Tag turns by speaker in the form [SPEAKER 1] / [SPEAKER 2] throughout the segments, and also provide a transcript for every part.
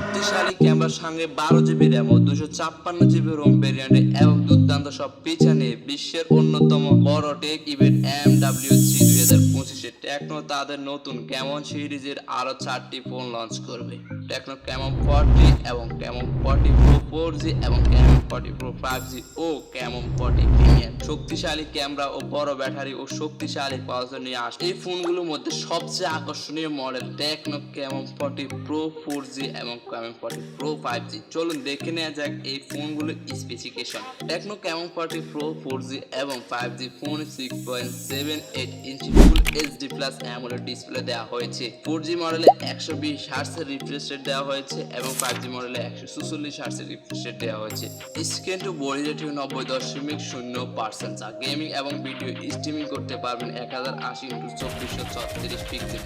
[SPEAKER 1] শক্তিশালী ক্যামেরার সঙ্গে বারো জিবি র্যাম ও দুশো ছাপ্পান্ন জিবি রোম ভেরিয়েন্টে এবং দুর্দান্ত সব পিছা নিয়ে বিশ্বের অন্যতম বড় tech event M W three দুই হাজার পঁচিশে টেকনো তাদের নতুন ক্যামন সিরিজের আরও চারটি ফোন লঞ্চ করবে। টেকনো ক্যামন ফর্টি এবং Camon forty pro four G এবং Camon forty pro five G ও ক্যামন ফর্টি শক্তিশালী ক্যামেরা ও বড় ব্যাটারি ও শক্তিশালী প্রসেসর নিয়ে আসে। এই ফোনগুলোর মধ্যে সবচেয়ে আকর্ষণীয় model Tecno Camon forty pro four G এবং Camon forty pro five G চলুন দেখে নেওয়া যাক এই ফোনগুলোর specification Tecno Camon forty pro four G এবং five G phone six point seven eight inch full HD plus AMOLED display দেওয়া হয়েছে। Four G মডেলে একশো বিশ হার্সের রিফ্রেশ রেট দেওয়া হয়েছে এবং ফাইভ জি মডেলে একশো চুচল্লিশ হার্সের রিফ্রেশ রেট দেওয়া হয়েছে। স্ক্রিন টু বডি রেটিং নব্বই দশমিক শূন্য পার্সেন্ট যা গেমিং এবং ভিডিও স্ট্রিমিং করতে পারবেন এক হাজার আশি ইন্টু চব্বিশশো ছত্রিশ pixel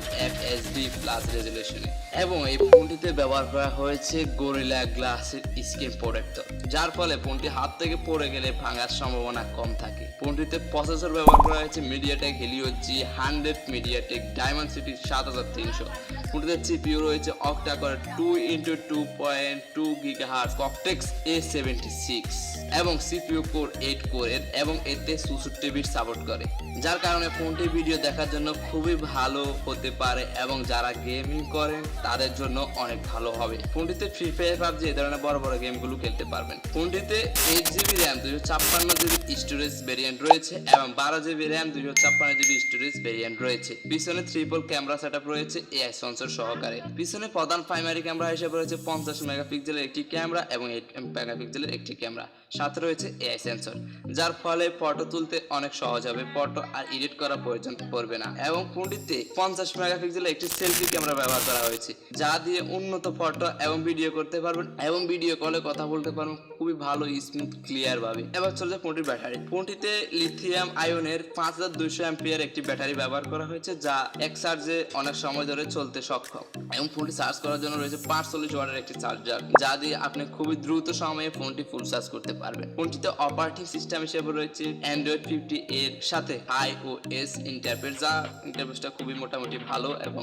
[SPEAKER 1] F S D plus রেজুলেশনে এবং এই ফোনটিতে ব্যবহার করা হয়েছে গরিলা গ্লাসের স্ক্রিন প্রোটেক্টর যার ফলে ফোনটি হাত থেকে পড়ে গেলে ভাঙার সম্ভাবনা কম থাকে। ফোনটিতে প্রসেসর ব্যবহার করা হয়েছে MediaTek Helio G hundred MediaTek Dimensity সাত হাজার তিনশো। ফোনটিতে সিপিইউ রয়েছে অক্টা করে two into two point two gigahertz Cortex A seventy six এবং সিপিইউ কোর এইট কোরের এবং এতে চৌষট্টি বিট সাপোর্ট করে। যার কারণে ফোনটি ভিডিও দেখার জন্য খুবই ভালো হতে পারে এবং যারা গেমিং করেন তাদের জন্য অনেক ভালো হবে। ফোনটিতে ফ্রি ফায়ার পাবজি এই ধরনের বড় বড় গেমগুলো খেলতে পারবেন। ফোনটিতে এইট জিবি র্যাম দুশো ছাপ্পান্ন জিবি স্টোরেজ ভেরিয়েন্ট রয়েছে এবং বারো জিবি র্যাম দুশো ছাপ্পান্ন জিবি স্টোরেজ ভেরিয়েন্ট রয়েছে। পিছনে ট্রিপল ক্যামেরা সেট রয়েছে এআই সেন্সর সহকারে। পিছনে প্রধান প্রাইমারি ক্যামেরা হিসেবে রয়েছে পঞ্চাশ মেগাপিক্সেলের একটি ক্যামেরা এবং এইট মেগাপিক্সেলের একটি ক্যামেরা সাথে রয়েছে এআই সেন্সর যার ফলে ফটো তুলতে অনেক সহজ হবে। ফটো আর এডিট করার প্রয়োজন পড়বে না। এবং ফোনটিতে পঞ্চাশ মেগাপিক্সেলের একটি সেলফি ক্যামেরা ব্যবহার করা হয়েছে, যা দিয়ে উন্নত ফটো এবং ভিডিও করতে পারবেন এবং ভিডিও কলে কথা বলতে পারবেন খুবই ভালো স্মুথ ক্লিয়ার ভাবে। এবার চলছে ফোনটির ব্যাটারি। ফোনটিতে লিথিয়াম আয়নের পাঁচ হাজার দুইশো অ্যাম্পিয়ার একটি ব্যাটারি ব্যবহার করা হয়েছে, যা এক চার্জে অনেক সময় ধরে চলতে সক্ষম। এবং ফোনটি চার্জ করার জন্য রয়েছে পাঁচচল্লিশ ওয়াটের একটি চার্জার যা দিয়ে আপনি খুবই দ্রুত সময়ে ফোনটি ফুল চার্জ করতে পারবেন। ফোনটিতে অপারেটিং সিস্টেম হিসেবে রয়েছে অ্যান্ড্রয়েড ফিফটি এর সাথে আইওএস ইন্টারফেস যা ইন্টারফেসটা খুবই মোটামুটি ভালো এবং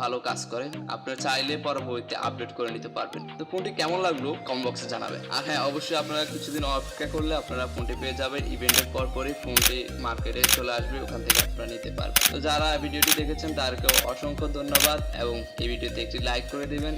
[SPEAKER 1] ভালো কাজ করে আপনারা চাইলে পরবর্তীতে আপডেট করে নিতে পারবেন। তো ফোনটি কেমন লাগল কম বক্সে জানাবেন। আর হ্যাঁ অবশ্যই আপনারা কিছুদিন অপেক্ষা করলে আপনারা ফোনটি পেয়ে যাবেন। ইভেন্টের পর পরই ফোনটি মার্কেটে চলে আসবে, ওখান থেকে আপনারা নিতে পারবেন। তো যারা ভিডিওটি দেখেছেন, তাদেরকে অসংখ্য ধন্যবাদ এবং এই ভিডিওতে একটি লাইক করে দিবেন।